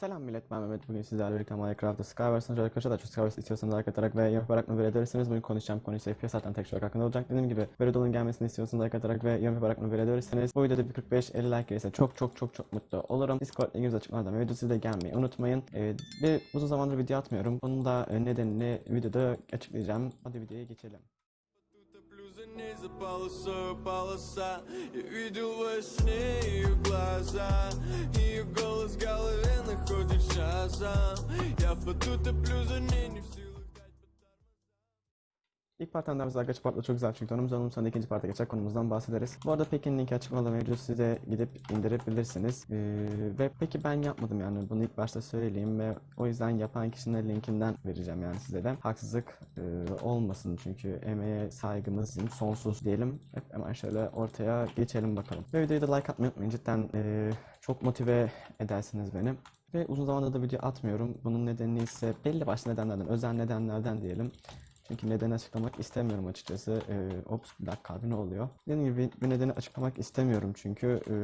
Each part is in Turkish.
Selam millet ben Mehmet. Bugün sizlerle birlikte Minecraft'ta Skywars'ın arkadaşlar da Skywars istiyorsanız like atarak ve yorum yaparak mı verebilirsiniz. Bugün konuşacağım konu ise FPS zaten tek olarak hakkında olacak. Dediğim gibi dolun gelmesini istiyorsanız like atarak ve yorum yaparak mı verebilirsiniz. Bu videoda bir 45-50 like gelirse çok çok çok çok mutlu olurum. Discord linkimiz açıklamada mevcut. Siz de gelmeyi unutmayın. Ee, bir uzun zamandır video atmıyorum. Bunun da e, nedenini videoda açıklayacağım. Hadi videoya geçelim. За полосою полоса Я видел во сне ее глаза Ее голос в голове находит часа. Я в поту плюс за ней не в İlk partiden daha mesela Gaç partla çok güzel çünkü konumuz onun sonra ikinci parta geçer konumuzdan bahsederiz. Bu arada Pekin linki açıklamada mevcut siz de gidip indirebilirsiniz. Ee, ve peki ben yapmadım yani bunu ilk başta söyleyeyim ve o yüzden yapan kişinin linkinden vereceğim yani size de. Haksızlık e, olmasın çünkü emeğe saygımız sonsuz diyelim. Hep hemen şöyle ortaya geçelim bakalım. Ve videoyu da like atmayı unutmayın cidden e, çok motive edersiniz beni. Ve uzun zamandır da video atmıyorum. Bunun nedeni ise belli başlı nedenlerden, özel nedenlerden diyelim. Çünkü nedeni açıklamak istemiyorum açıkçası. Ee, ops bir dakika abi ne oluyor? Dediğim gibi bir nedeni açıklamak istemiyorum çünkü ee,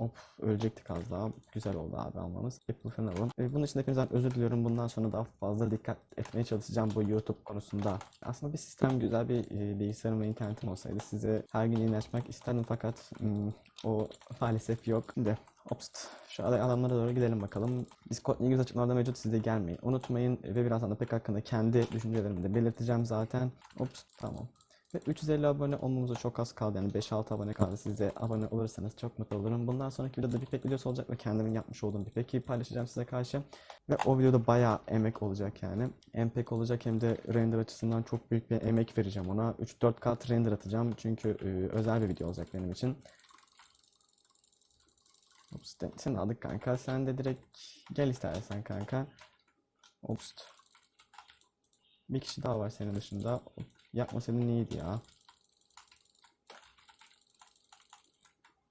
Hop ölecektik az daha. Güzel oldu abi almamız. Apple alalım. Ee, bunun için hepinizden özür diliyorum. Bundan sonra daha fazla dikkat etmeye çalışacağım bu YouTube konusunda. Aslında bir sistem güzel bir e, bilgisayarım ve internetim olsaydı size her gün yayın açmak isterdim fakat hmm, o maalesef yok. Şimdi Ops, şu aday alanlara doğru gidelim bakalım. Discord linkimiz açıklamada mevcut. Siz de gelmeyin. Unutmayın ve birazdan da pek hakkında kendi düşüncelerimi de belirteceğim zaten. Ops, tamam. Ve 350 abone olmamıza çok az kaldı. Yani 5-6 abone kaldı. Siz de abone olursanız çok mutlu olurum. Bundan sonraki videoda bir pek videosu olacak ve kendimin yapmış olduğum bir peki paylaşacağım size karşı. Ve o videoda bayağı emek olacak yani. Hem pek olacak hem de render açısından çok büyük bir emek vereceğim ona. 3-4 kat render atacağım. Çünkü e, özel bir video olacak benim için. Ops, sen aldık kanka. Sen de direkt gel istersen kanka. Ops. Bir kişi daha var senin dışında. Yapmasaydın iyiydi ya.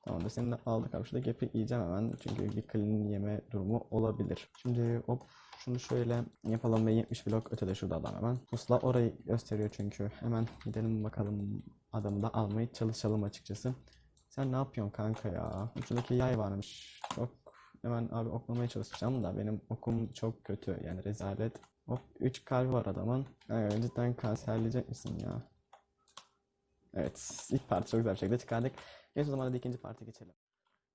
Tamam da seni de aldık abi. Şuradaki ipi yiyeceğim hemen. Çünkü bir clean yeme durumu olabilir. Şimdi hop şunu şöyle yapalım ve 70 blok ötede şurada adam hemen. Pusula orayı gösteriyor çünkü. Hemen gidelim bakalım adamı da almaya çalışalım açıkçası. Sen ne yapıyorsun kanka ya? Şuradaki yay varmış. Çok hemen abi oklamaya çalışacağım da benim okum çok kötü yani rezalet. Hop 3 kalbi var adamın. Evet, cidden kanserleyecek misin ya? Evet ilk parti çok güzel bir şekilde çıkardık. Neyse o zaman hadi ikinci parti geçelim.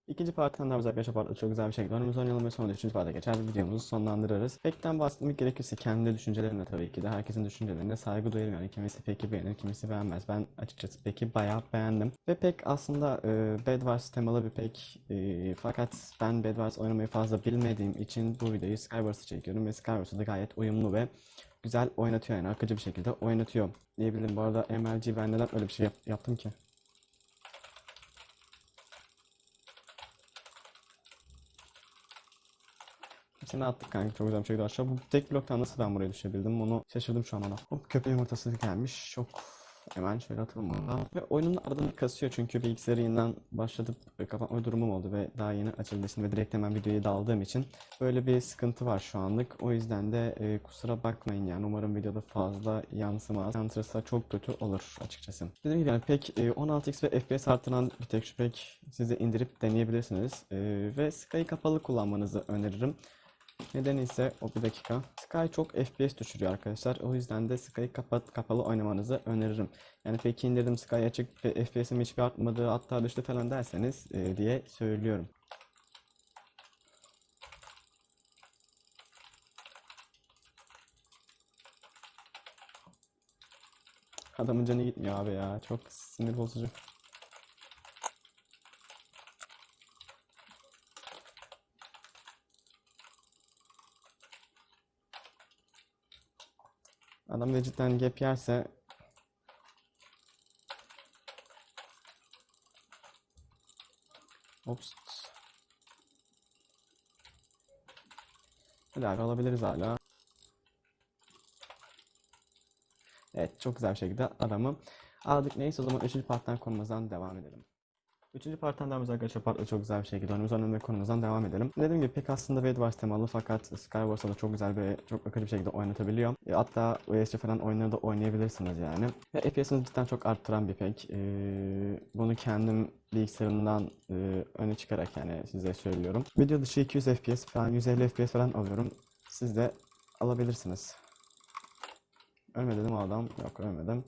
İkinci partiden daha arkadaşlar parti çok güzel bir şekilde önümüzü oynayalım ve sonra üçüncü parti geçer videomuzu sonlandırırız. Pek'ten bahsetmek gerekirse kendi düşüncelerine tabii ki de herkesin düşüncelerine saygı duyarım yani kimisi Pek'i beğenir kimisi beğenmez. Ben açıkçası Pek'i bayağı beğendim. Ve Pek aslında e, Bed Wars temalı bir Pek e, fakat ben Bed Wars oynamayı fazla bilmediğim için bu videoyu Skywars'ı çekiyorum ve Skywars'ı da gayet uyumlu ve güzel oynatıyor yani akıcı bir şekilde oynatıyor diyebilirim. Bu arada MLG ben neden öyle bir şey yap- yaptım ki? Seni attık kanka çok güzel bir şekilde aşağı. Bu tek bloktan nasıl ben buraya düşebildim onu şaşırdım şu an ona. Hop köpeğin ortası gelmiş. Çok hemen şöyle atalım oradan. Ve oyunun arada bir kasıyor çünkü bilgisayarı yeniden başlatıp kapatma durumum oldu ve daha yeni açıldı şimdi ve direkt hemen videoya daldığım için böyle bir sıkıntı var şu anlık. O yüzden de e, kusura bakmayın yani umarım videoda fazla yansımaz. Yansırsa çok kötü olur açıkçası. Dediğim gibi yani pek e, 16x ve FPS artıran bir tek şu pek size indirip deneyebilirsiniz. E, ve Sky'ı kapalı kullanmanızı öneririm. Nedeni ise o bir dakika. Sky çok FPS düşürüyor arkadaşlar. O yüzden de Sky'ı kapat kapalı oynamanızı öneririm. Yani peki indirdim Sky açık FPS'im hiçbir artmadı hatta düştü falan derseniz e, diye söylüyorum. Adamın canı gitmiyor abi ya. Çok sinir bozucu. Adam da cidden gap yerse Ops. Hadi abi alabiliriz hala. Evet çok güzel bir şekilde adamı aldık. Neyse o zaman 3. parttan konumuzdan devam edelim. Üçüncü parttan devam arkadaşlar. Partla çok güzel bir şekilde oyunumuzdan önüme konumuzdan devam edelim. Dediğim gibi pek aslında Wade Wars temalı fakat Skywars'ta da çok güzel ve çok akıcı bir şekilde oynatabiliyor. E, hatta USC falan oyunları da oynayabilirsiniz yani. Ve FPS'ini cidden çok arttıran bir pek. E, bunu kendim bilgisayarımdan e, öne çıkarak yani size söylüyorum. Video dışı 200 FPS falan 150 FPS falan alıyorum. Siz de alabilirsiniz. Ölmedi değil mi adam? Yok ölmedim.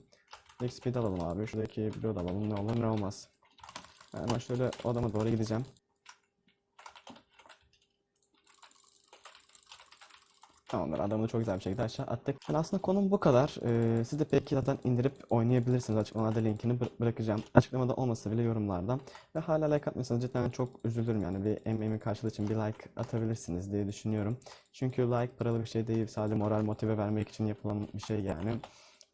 XP de alalım abi. Şuradaki bloğu da alalım. Ne olur ne olmaz. Hemen şöyle o adama doğru gideceğim. Tamamdır. Adamı da çok güzel bir şekilde aşağı attık. Yani aslında konum bu kadar. Ee, siz de belki zaten indirip oynayabilirsiniz. Açıklamalarda linkini bıra- bırakacağım. Açıklamada olmasa bile yorumlarda. Ve hala like atmıyorsanız cidden çok üzülürüm yani. Bir emeğimin karşılığı için bir like atabilirsiniz diye düşünüyorum. Çünkü like paralı bir şey değil. Sadece moral motive vermek için yapılan bir şey yani.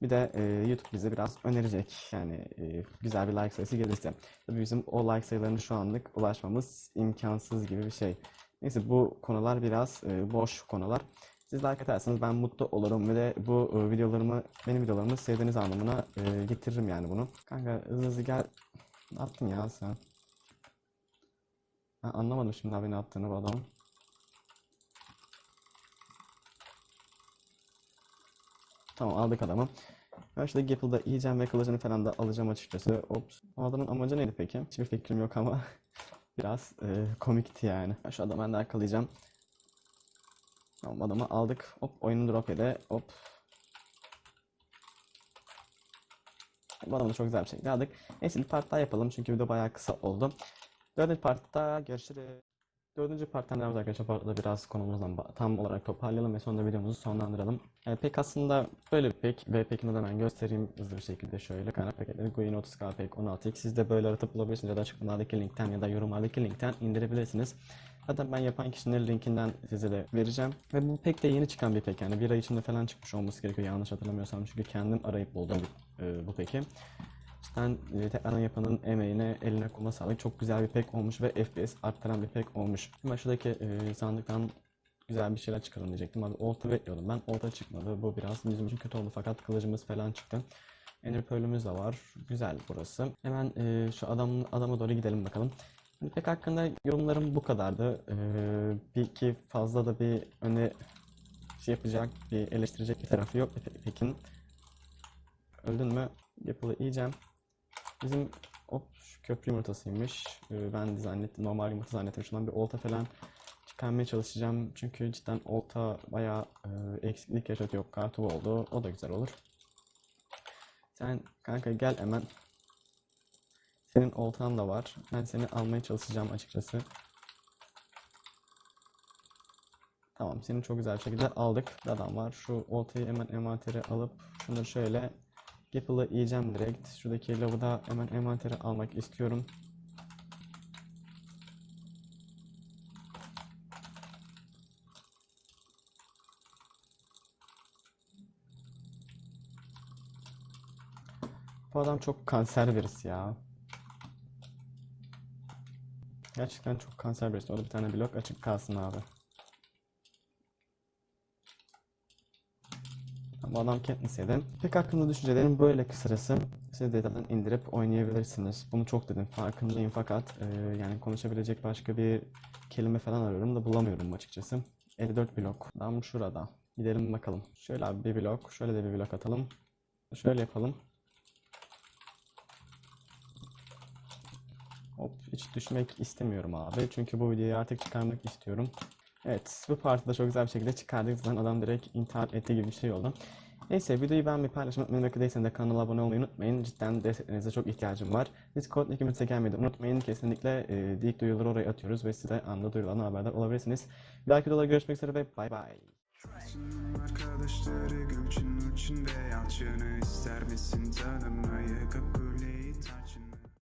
Bir de e, YouTube bize biraz önerecek. Yani e, güzel bir like sayısı gelirse. Tabii bizim o like sayılarını şu anlık ulaşmamız imkansız gibi bir şey. Neyse bu konular biraz e, boş konular. Siz like atarsanız ben mutlu olurum ve de bu e, videolarımı, benim videolarımı sevdiğiniz anlamına e, getiririm yani bunu. Kanka hızlı hızlı gel. Ne yaptın ya sen? Ben anlamadım şimdi abi ne yaptığını bu adamın. Tamam aldık adamı. Ben şurada Gapple'da yiyeceğim ve kılıcını falan da alacağım açıkçası. Ops. O adamın amacı neydi peki? Hiçbir fikrim yok ama biraz e, komikti yani. Ben şu adamı ben de arkalayacağım. Tamam adamı aldık. Hop oyunu drop ede. Hop. Bu adamı da çok güzel bir şekilde aldık. Neyse bir part daha yapalım çünkü video bayağı kısa oldu. Dördüncü partta görüşürüz. Dördüncü parttan devam arkadaşlar. Partta biraz konumuzdan tam olarak toparlayalım ve sonra videomuzu sonlandıralım. Yani pek aslında böyle bir pek ve pekini de ben göstereyim hızlı bir şekilde şöyle. Kaynak paketleri Guin 30K pek 16x. Siz de böyle aratıp bulabilirsiniz ya da açıklamalardaki linkten ya da yorumlardaki linkten indirebilirsiniz. Zaten ben yapan kişinin linkinden size de vereceğim. Ve bu pek de yeni çıkan bir pek yani bir ay içinde falan çıkmış olması gerekiyor yanlış hatırlamıyorsam çünkü kendim arayıp buldum e, bu peki. Cidden e, tekrardan yapanın emeğine, eline koluna sağlık. Çok güzel bir pek olmuş ve FPS arttıran bir pek olmuş. Hemen şuradaki e, sandıktan güzel bir şeyler çıkarın diyecektim. Abi olta bekliyordum ben. Olta çıkmadı. Bu biraz bizim için kötü oldu fakat kılıcımız falan çıktı. Ender Pearl'ümüz de var. Güzel burası. Hemen e, şu adam, adama doğru gidelim bakalım. Hani pek hakkında yorumlarım bu kadardı. Ee, bir ki fazla da bir öne şey yapacak, bir eleştirecek bir tarafı yok Pe- Pekin. Öldün mü? Yapılı yiyeceğim. Bizim hop şu köprü yumurtasıymış. Ee, ben zannettim normal yumurta zannettim. Şundan bir olta falan çıkarmaya çalışacağım. Çünkü cidden olta bayağı e, eksiklik yaşatıyor. Kartı oldu. O da güzel olur. Sen kanka gel hemen. Senin oltan da var. Ben seni almaya çalışacağım açıkçası. Tamam seni çok güzel bir şekilde aldık. Bir adam var. Şu oltayı hemen envantere alıp şunları şöyle Gapple'ı yiyeceğim direkt. Şuradaki lavı da hemen envantere almak istiyorum. Bu adam çok kanser birisi ya. Gerçekten çok kanser birisi. Orada bir tane blok açık kalsın abi. Bu adam Katniss yedi. Pek hakkında düşüncelerim böyle kısacası. Siz de indirip oynayabilirsiniz. Bunu çok dedim farkındayım fakat e, yani konuşabilecek başka bir kelime falan arıyorum da bulamıyorum açıkçası. 54 blok. Tam şurada. Gidelim bakalım. Şöyle abi bir blok. Şöyle de bir blok atalım. Şöyle yapalım. Hop hiç düşmek istemiyorum abi. Çünkü bu videoyu artık çıkarmak istiyorum. Evet bu partide çok güzel bir şekilde çıkardık. Zaten adam direkt intihar etti gibi bir şey oldu. Neyse videoyu beğenmeyi paylaşmayı unutmayın. Değilseniz de kanala abone olmayı unutmayın. Cidden desteklerinize çok ihtiyacım var. Discord linkimize gelmeyi de unutmayın. Kesinlikle e, ilk duyuruları oraya atıyoruz ve size anında duyurulardan haberdar olabilirsiniz. Bir dahaki videoda görüşmek üzere ve bay bay. Arkadaşları Yalçın'ı ister misin tanımak?